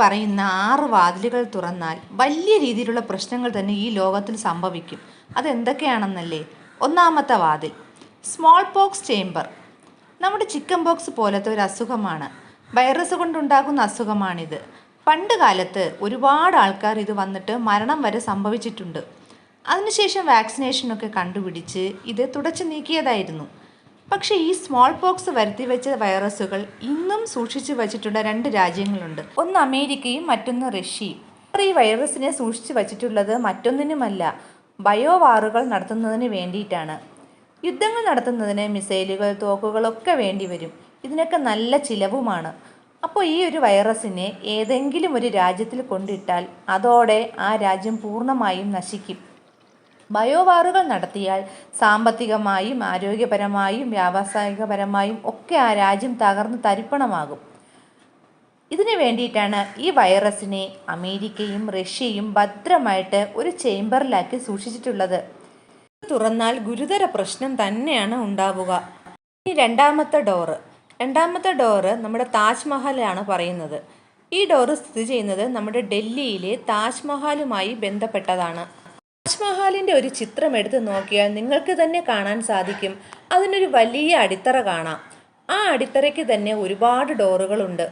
പറയുന്ന ആറ് വാതിലുകൾ തുറന്നാൽ വലിയ രീതിയിലുള്ള പ്രശ്നങ്ങൾ തന്നെ ഈ ലോകത്തിൽ സംഭവിക്കും. അതെന്തൊക്കെയാണെന്നല്ലേ? ഒന്നാമത്തെ വാതിൽ സ്മോൾ പോക്സ് ചേംബർ നമ്മുടെ ചിക്കൻ പോക്സ് പോലത്തെ ഒരു അസുഖമാണ്. വൈറസ് കൊണ്ടുണ്ടാകുന്ന അസുഖമാണിത്. പണ്ട് കാലത്ത് ഒരുപാട് ആൾക്കാർ ഇത് വന്നിട്ട് മരണം വരെ സംഭവിച്ചിട്ടുണ്ട്. അതിനുശേഷം വാക്സിനേഷനൊക്കെ കണ്ടുപിടിച്ച് ഇത് തുടച്ചു നീക്കിയതായിരുന്നു. പക്ഷേ ഈ സ്മോൾ പോക്സ് വരുത്തി വെച്ച വൈറസുകൾ ഇന്നും സൂക്ഷിച്ചു വച്ചിട്ടുള്ള രണ്ട് രാജ്യങ്ങളുണ്ട്. ഒന്ന് അമേരിക്കയും മറ്റൊന്ന് റഷ്യയും. അവർ ഈ വൈറസിനെ സൂക്ഷിച്ചു വച്ചിട്ടുള്ളത് മറ്റൊന്നിനുമല്ല ബയോവാറുകൾ നടത്തുന്നതിന് വേണ്ടിയിട്ടാണ്. യുദ്ധങ്ങൾ നടത്തുന്നതിന് മിസൈലുകൾ തോക്കുകളൊക്കെ വേണ്ടി വരും. ഇതിനൊക്കെ നല്ല ചിലവുമാണ്. അപ്പോൾ ഈ ഒരു വൈറസിനെ ഏതെങ്കിലും ഒരു രാജ്യത്തിൽ കൊണ്ടിട്ടാൽ അതോടെ ആ രാജ്യം പൂർണമായും നശിക്കും. ബയോവാറുകൾ നടത്തിയാൽ സാമ്പത്തികമായും ആരോഗ്യപരമായും വ്യാവസായികപരമായും ഒക്കെ ആ രാജ്യം തകർന്ന് തരിപ്പണമാകും. ഇതിനു വേണ്ടിയിട്ടാണ് ഈ വൈറസിനെ അമേരിക്കയും റഷ്യയും ഭദ്രമായിട്ട് ഒരു ചേംബറിലാക്കി സൂക്ഷിച്ചിട്ടുള്ളത്. തുറന്നാൽ ഗുരുതര പ്രശ്നം തന്നെയാണ് ഉണ്ടാവുക. ഇനി രണ്ടാമത്തെ ഡോറ് രണ്ടാമത്തെ ഡോറ് നമ്മുടെ താജ്മഹലാണ് പറയുന്നത്. ഈ ഡോറ് സ്ഥിതി ചെയ്യുന്നത് നമ്മുടെ ഡൽഹിയിലെ താജ്മഹലുമായി ബന്ധപ്പെട്ടതാണ്. താജ്മഹലിന്റെ ഒരു ചിത്രം എടുത്ത് നോക്കിയാൽ നിങ്ങൾക്ക് തന്നെ കാണാൻ സാധിക്കും. അതിനൊരു വലിയ അടിത്തറ കാണാം. ആ അടിത്തറയ്ക്ക് തന്നെ ഒരുപാട് ഡോറുകളുണ്ട്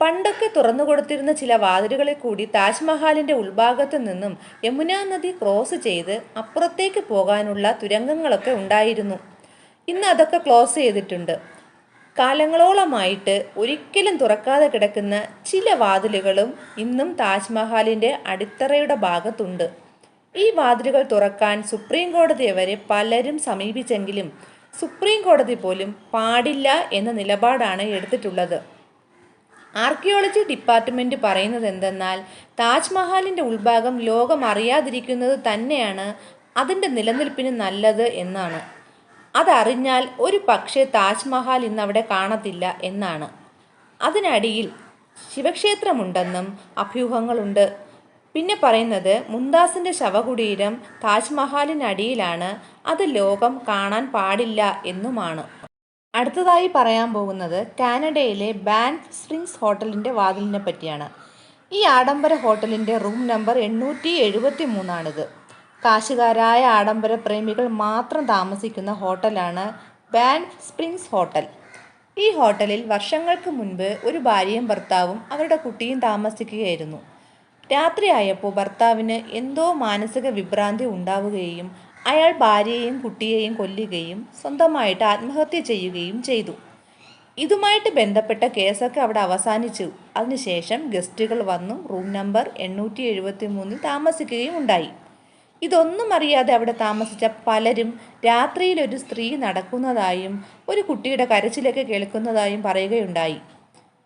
പണ്ടൊക്കെ തുറന്നു കൊടുത്തിരുന്ന ചില വാതിലുകളിൽ കൂടി താജ്മഹാലിന്റെ ഉൾഭാഗത്ത് നിന്നും യമുനാ നദി ക്രോസ് ചെയ്ത് അപ്പുറത്തേക്ക് പോകാനുള്ള തുരങ്കങ്ങളൊക്കെ ഉണ്ടായിരുന്നു. ഇന്ന് അതൊക്കെ ക്ലോസ് ചെയ്തിട്ടുണ്ട്. കാലങ്ങളോളമായിട്ട് ഒരിക്കലും തുറക്കാതെ കിടക്കുന്ന ചില വാതിലുകളും ഇന്നും താജ്മഹാലിന്റെ അടിത്തറയുടെ ഭാഗത്തുണ്ട്. ഈ വാതിലുകൾ തുറക്കാൻ സുപ്രീം കോടതിയെ വരെ പലരും സമീപിച്ചെങ്കിലും സുപ്രീം കോടതി പോലും പാടില്ല എന്ന നിലപാടാണ് എടുത്തിട്ടുള്ളത്. ആർക്കിയോളജി ഡിപ്പാർട്ട്മെന്റ് പറയുന്നത് എന്തെന്നാൽ താജ്മഹാലിന്റെ ഉൾഭാഗം ലോകം അറിയാതിരിക്കുന്നത് തന്നെയാണ് അതിന്റെ നിലനിൽപ്പിന് നല്ലത് എന്നാണ്. അതറിഞ്ഞാൽ ഒരു പക്ഷേ താജ്മഹൽ ഇന്ന് അവിടെ കാണത്തില്ല എന്നാണ്. അതിനടിയിൽ ശിവക്ഷേത്രമുണ്ടെന്നും അഭ്യൂഹങ്ങളുണ്ട്. പിന്നെ പറയുന്നത് മുംതാസിന്റെ ശവകുടീരം താജ്മഹാലിനടിയിലാണ് അത് ലോകം കാണാൻ പാടില്ല എന്നുമാണ്. അടുത്തതായി പറയാൻ പോകുന്നത് കാനഡയിലെ ബാൻഫ് സ്പ്രിങ്സ് ഹോട്ടലിന്റെ വാതിലിനെ പറ്റിയാണ്. ഈ ആഡംബര ഹോട്ടലിന്റെ റൂം നമ്പർ എണ്ണൂറ്റി എഴുപത്തി മൂന്നാണിത് കാശുകാരായ ആഡംബര പ്രേമികൾ മാത്രം താമസിക്കുന്ന ഹോട്ടലാണ് ബാൻഫ് സ്പ്രിങ്സ് ഹോട്ടൽ. ഈ ഹോട്ടലിൽ വർഷങ്ങൾക്ക് മുൻപ് ഒരു ഭാര്യയും ഭർത്താവും അവരുടെ കുട്ടിയും താമസിക്കുകയായിരുന്നു. രാത്രിയായപ്പോൾ ഭർത്താവിന് എന്തോ മാനസിക വിഭ്രാന്തി ഉണ്ടാവുകയും അയാൾ ഭാര്യയെയും കുട്ടിയെയും കൊല്ലുകയും സ്വന്തമായിട്ട് ആത്മഹത്യ ചെയ്യുകയും ചെയ്തു. ഇതുമായിട്ട് ബന്ധപ്പെട്ട കേസൊക്കെ അവിടെ അവസാനിച്ചു. അതിനുശേഷം ഗസ്റ്റുകൾ വന്നു റൂം നമ്പർ എണ്ണൂറ്റി എഴുപത്തി മൂന്നിൽ താമസിക്കുകയും ഉണ്ടായി. ഇതൊന്നും അറിയാതെ അവിടെ താമസിച്ച പലരും രാത്രിയിൽ ഒരു സ്ത്രീ നടക്കുന്നതായും ഒരു കുട്ടിയുടെ കരച്ചിലൊക്കെ കേൾക്കുന്നതായും പറയുകയുണ്ടായി.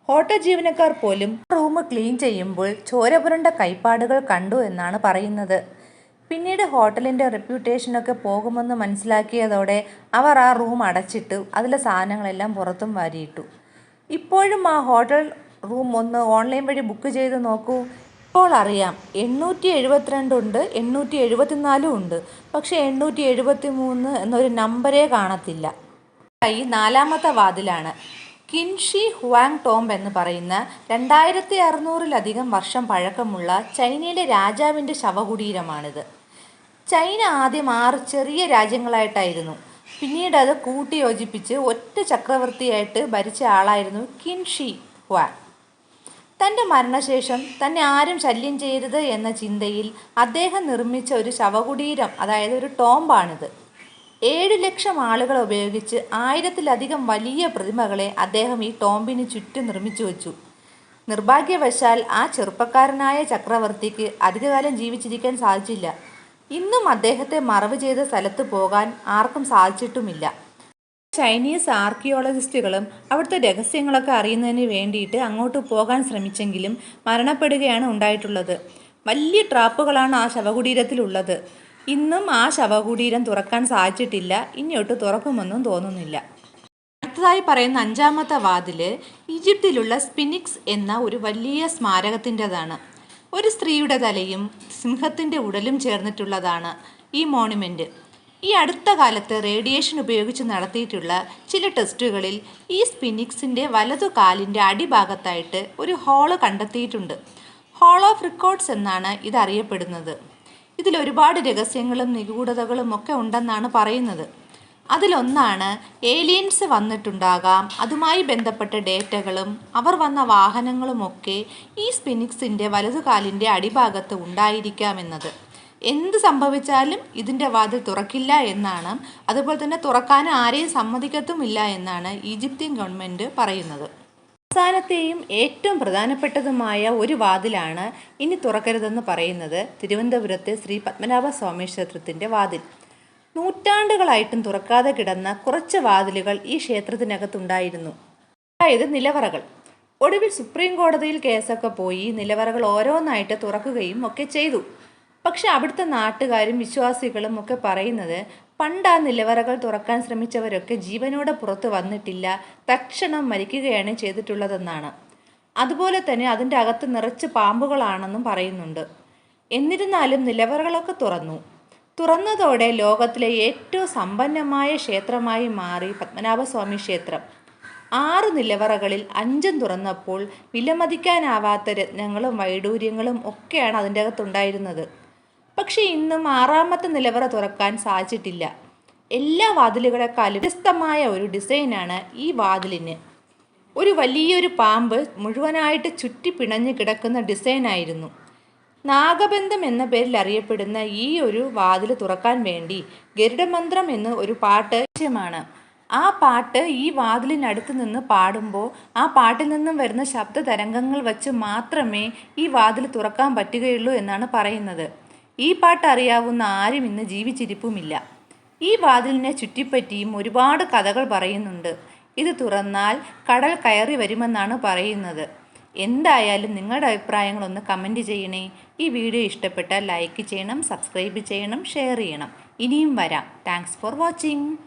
ഹോട്ടൽ ജീവനക്കാർ പോലും റൂം ക്ലീൻ ചെയ്യുമ്പോൾ ചോര പുരണ്ട കൈപ്പാടുകൾ കണ്ടു എന്നാണ് പറയുന്നത്. പിന്നീട് ഹോട്ടലിന്റെ റെപ്യൂട്ടേഷനൊക്കെ പോകുമെന്ന് മനസ്സിലാക്കിയതോടെ അവർ ആ റൂം അടച്ചിട്ട് അതിലെ സാധനങ്ങളെല്ലാം പുറത്തും വാരിയിട്ടു. ഇപ്പോഴും ആ ഹോട്ടൽ റൂം ഒന്ന് ഓൺലൈൻ വഴി ബുക്ക് ചെയ്ത് നോക്കൂ. ഇപ്പോൾ അറിയാം എണ്ണൂറ്റി എഴുപത്തിരണ്ടുണ്ട് എണ്ണൂറ്റി എഴുപത്തിനാലും ഉണ്ട്. പക്ഷേ എണ്ണൂറ്റി എഴുപത്തി മൂന്ന് എന്നൊരു നമ്പരേ കാണത്തില്ല. ഈ നാലാമത്തെ വാതിലാണ്. കിൻഷി ഹുവാങ് ടോംബ് എന്ന് പറയുന്ന രണ്ടായിരത്തി അറുന്നൂറിലധികം വർഷം പഴക്കമുള്ള ചൈനയിലെ രാജാവിന്റെ ശവകുടീരമാണിത്. ചൈന ആദ്യം ആറ് ചെറിയ രാജ്യങ്ങളായിട്ടായിരുന്നു. പിന്നീട് അത് കൂട്ടിയോജിപ്പിച്ച് ഒറ്റ ചക്രവർത്തിയായിട്ട് ഭരിച്ച ആളായിരുന്നു കിൻഷി ഹുവാങ്. തന്റെ മരണശേഷം തന്നെ ആരും ശല്യം ചെയ്യരുത് എന്ന ചിന്തയിൽ അദ്ദേഹം നിർമ്മിച്ച ഒരു ശവകുടീരം അതായത് ഒരു ടോംബാണിത്. ഏഴ് ലക്ഷം ആളുകളെ ഉപയോഗിച്ച് ആയിരത്തിലധികം വലിയ പ്രതിമകളെ അദ്ദേഹം ഈ ടോംബിന് ചുറ്റും നിർമ്മിച്ചു വച്ചു. നിർഭാഗ്യവശാൽ ആ ചെറുപ്പക്കാരനായ ചക്രവർത്തിക്ക് അധികകാലം ജീവിച്ചിരിക്കാൻ സാധിച്ചില്ല. ഇന്നും അദ്ദേഹത്തെ മറവ് ചെയ്ത സ്ഥലത്ത് പോകാൻ ആർക്കും സാധിച്ചിട്ടുമില്ല. ചൈനീസ് ആർക്കിയോളജിസ്റ്റുകളും അവിടുത്തെ രഹസ്യങ്ങളൊക്കെ അറിയുന്നതിന് വേണ്ടിയിട്ട് അങ്ങോട്ട് പോകാൻ ശ്രമിച്ചെങ്കിലും മരണപ്പെടുകയാണ് ഉണ്ടായിട്ടുള്ളത്. വലിയ ട്രാപ്പുകളാണ് ആ ശവകുടീരത്തിലുള്ളത്. ഇന്നും ആ ശവകുടീരം തുറക്കാൻ സാധിച്ചിട്ടില്ല. ഇനിയൊട്ട് തുറക്കുമെന്നും തോന്നുന്നില്ല. അടുത്തതായി പറയുന്ന അഞ്ചാമത്തെ വാതിൽ ഈജിപ്തിലുള്ള സ്പിനിക്സ് എന്ന ഒരു വലിയ സ്മാരകത്തിന്റെതാണ്. ഒരു സ്ത്രീയുടെ തലയും സിംഹത്തിന്റെ ഉടലും ചേർന്നിട്ടുള്ളതാണ് ഈ മോണുമെന്റ് ഈ അടുത്ത കാലത്ത് റേഡിയേഷൻ ഉപയോഗിച്ച് നടത്തിയിട്ടുള്ള ചില ടെസ്റ്റുകളിൽ ഈ സ്പിനിക്സിന്റെ വലതു കാലിന്റെ അടിഭാഗത്തായിട്ട് ഒരു ഹോൾ കണ്ടെത്തിയിട്ടുണ്ട്. ഹോൾ ഓഫ് റെക്കോർഡ്സ് എന്നാണ് ഇതറിയപ്പെടുന്നത്. ഇതിൽ ഒരുപാട് രഹസ്യങ്ങളും നിഗൂഢതകളും ഒക്കെ ഉണ്ടെന്നാണ് പറയുന്നത്. അതിലൊന്നാണ് ഏലിയൻസ് വന്നിട്ടുണ്ടാകാം അതുമായി ബന്ധപ്പെട്ട ഡേറ്റകളും അവർ വന്ന വാഹനങ്ങളുമൊക്കെ ഈ സ്പിനിക്സിന്റെ വലതുകാലിന്റെ അടിഭാഗത്ത് ഉണ്ടായിരിക്കാമെന്നത് എന്ത് സംഭവിച്ചാലും ഇതിന്റെ വാതിൽ തുറക്കില്ല എന്നാണ്. അതുപോലെ തന്നെ തുറക്കാൻ ആരെയും സമ്മതിക്കത്തുമില്ല എന്നാണ് ഈജിപ്ഷ്യൻ ഗവൺമെന്റ് പറയുന്നത്. അവസാനത്തെയും ഏറ്റവും പ്രധാനപ്പെട്ടതുമായ ഒരു വാതിലാണ് ഇനി തുറക്കരുതെന്ന് പറയുന്നത് തിരുവനന്തപുരത്തെ ശ്രീ പത്മനാഭ സ്വാമി ക്ഷേത്രത്തിന്റെ വാതിൽ. നൂറ്റാണ്ടുകളായിട്ടും തുറക്കാതെ കിടന്ന കുറച്ച് വാതിലുകൾ ഈ ക്ഷേത്രത്തിനകത്തുണ്ടായിരുന്നു. അതായത് നിലവറകൾ. ഒടുവിൽ സുപ്രീം കോടതിയിൽ കേസൊക്കെ പോയി നിലവറകൾ ഓരോന്നായിട്ട് തുറക്കുകയും ഒക്കെ ചെയ്തു. പക്ഷെ അവിടുത്തെ നാട്ടുകാരും വിശ്വാസികളും ഒക്കെ പറയുന്നത് പണ്ട് ആ നിലവറകൾ തുറക്കാൻ ശ്രമിച്ചവരൊക്കെ ജീവനോടെ പുറത്തു വന്നിട്ടില്ല തക്ഷണം മരിക്കുകയാണ് ചെയ്തിട്ടുള്ളതെന്നാണ്. അതുപോലെ തന്നെ അതിന്റെ അകത്ത് നിറച്ച് പാമ്പുകളാണെന്നും പറയുന്നുണ്ട്. എന്നിരുന്നാലും നിലവറകളൊക്കെ തുറന്നു. തുറന്നതോടെ ലോകത്തിലെ ഏറ്റവും സമ്പന്നമായ ക്ഷേത്രമായി മാറി പത്മനാഭസ്വാമി ക്ഷേത്രം. ആറ് നിലവറകളിൽ അഞ്ചും തുറന്നപ്പോൾ വിലമതിക്കാനാവാത്ത രത്നങ്ങളും വൈഡൂര്യങ്ങളും ഒക്കെയാണ് അതിന്റെ അകത്തുണ്ടായിരുന്നത്. പക്ഷേ ഇന്നും ആറാമത്തെ നിലവറ തുറക്കാൻ സാധിച്ചിട്ടില്ല. എല്ലാ വാതിലുകളെക്കാളും വ്യത്യസ്തമായ ഒരു ഡിസൈനാണ് ഈ വാതിലിന്. ഒരു വലിയൊരു പാമ്പ് മുഴുവനായിട്ട് ചുറ്റി പിണഞ്ഞു കിടക്കുന്ന ഡിസൈനായിരുന്നു. നാഗബന്ധം എന്ന പേരിൽ അറിയപ്പെടുന്ന ഈ ഒരു വാതിൽ തുറക്കാൻ വേണ്ടി ഗരുഡമന്ത്രം എന്ന് ഒരു പാട്ട് ആവശ്യമാണ്. ആ പാട്ട് ഈ വാതിലിനടുത്ത് നിന്ന് പാടുമ്പോൾ ആ പാട്ടിൽ നിന്നും വരുന്ന ശബ്ദ തരംഗങ്ങൾ വച്ച് മാത്രമേ ഈ വാതിൽ തുറക്കാൻ പറ്റുകയുള്ളൂ എന്നാണ് പറയുന്നത്. ഈ പാട്ട് അറിയാവുന്ന ആരും ഇന്ന് ജീവിച്ചിരിപ്പുമില്ല. ഈ വാതിലിനെ ചുറ്റിപ്പറ്റിയും ഒരുപാട് കഥകൾ പറയുന്നുണ്ട്. ഇത് തുറന്നാൽ കടൽ കയറി വരുമെന്നാണ് പറയുന്നത്. എന്തായാലും നിങ്ങളുടെ അഭിപ്രായങ്ങളൊന്ന് കമന്റ് ചെയ്യണേ. ഈ വീഡിയോ ഇഷ്ടപ്പെട്ടാൽ ലൈക്ക് ചെയ്യണം സബ്സ്ക്രൈബ് ചെയ്യണം ഷെയർ ചെയ്യണം. ഇനിയും വരാം. Thanks for watching.